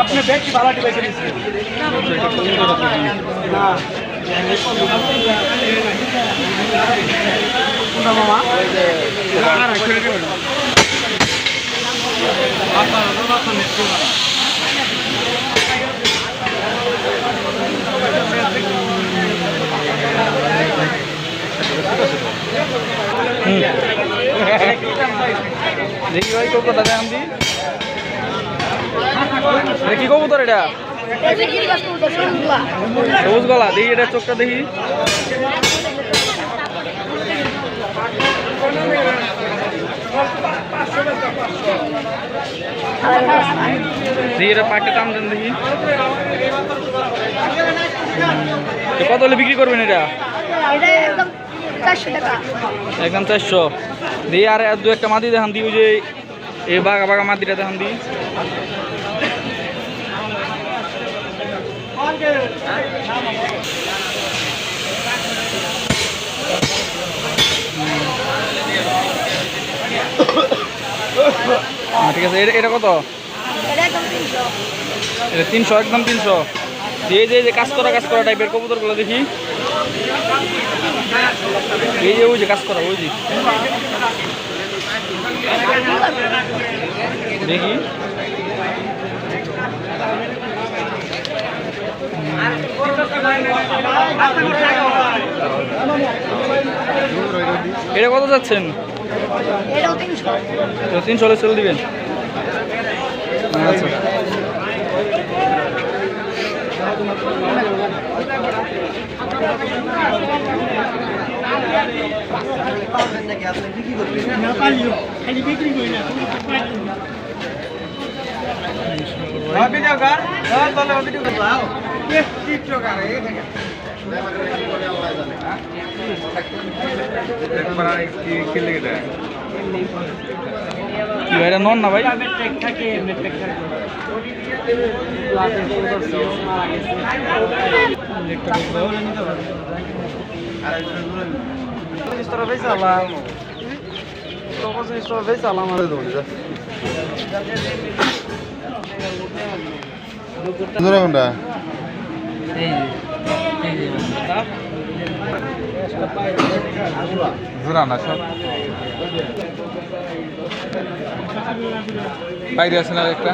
আপনি ব্যক্তি ভাড়াটি বেছে দিচ্ছেন না মামা দেখি ভাই কবুতরটা দেখান দি কি কবুতর এটা সবুজ গলা দেখি এটা চোখটা দেখি এটা পাকে দাম দেন দেখি কত হলে বিক্রি করবেন এটা একদম চারশো। দিয়ে আর দু একটা মাটি দেখান দিই যে এই বাঘা বাঘা মাটিটা দেখান দিই। হ্যাঁ, ঠিক আছে। এটা এটা কত? এটা তিনশো। একদম তিনশো। এই যে যে কাজ করা কাজ করা টাইপের কবুতরগুলো দেখি। এই যে ওই যে কাজ করা ওই যে। দেখি। এটা কত যাচ্ছেন? তিনশো। হলে সেল দিবেন। আচ্ছা। ভিডিও কর তাহলে ভিডিও কর টিকটকার এই দেখেন কি ভাই, এটা নন না ভাই? কোনটা? বাইরে আছে না একটা?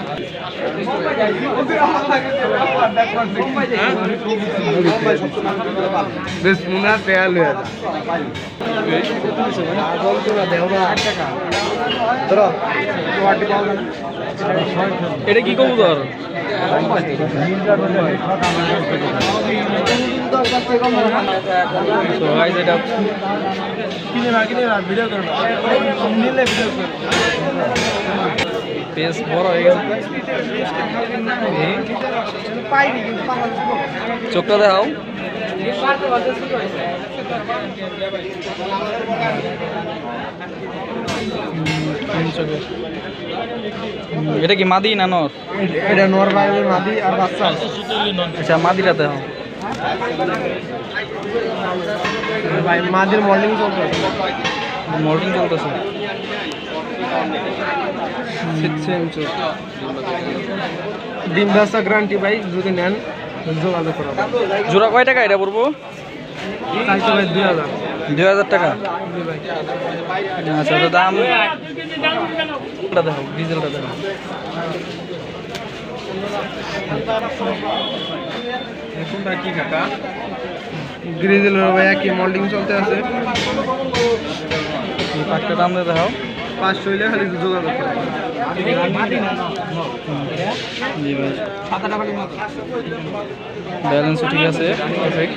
এটা কি কবুতর? তো guys, এটা বেশ বড় হয়ে গেছে। চোখটা দেখাও। এটা কি মাদি না নর? এটা নোর মাদি আর বাচ্চা আচ্ছা মাদিটা দেখাও। ভাই মাদির মর্নিং চলছে মর্নিং চলতেছে। ডিম ব্যবসা গ্যারান্টি ভাই যদি নেন যোগাযোগ করো জোড়া কয় টাকা এটা পড়ব? দুই হাজার। দুই হাজার টাকা? আচ্ছা তো দাম? দেখো ডিজেলটা দেখো কোনটা কি কাকা? গ্রিজেল ভাই একই মল্ডিং চলতে আছে। পাঁচটা দাম দিয়ে দেখাও। পাঁচশো হইলে খালি যোগাযোগ জি ঠিক আছে পারফেক্ট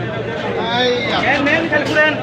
খেলকুলেন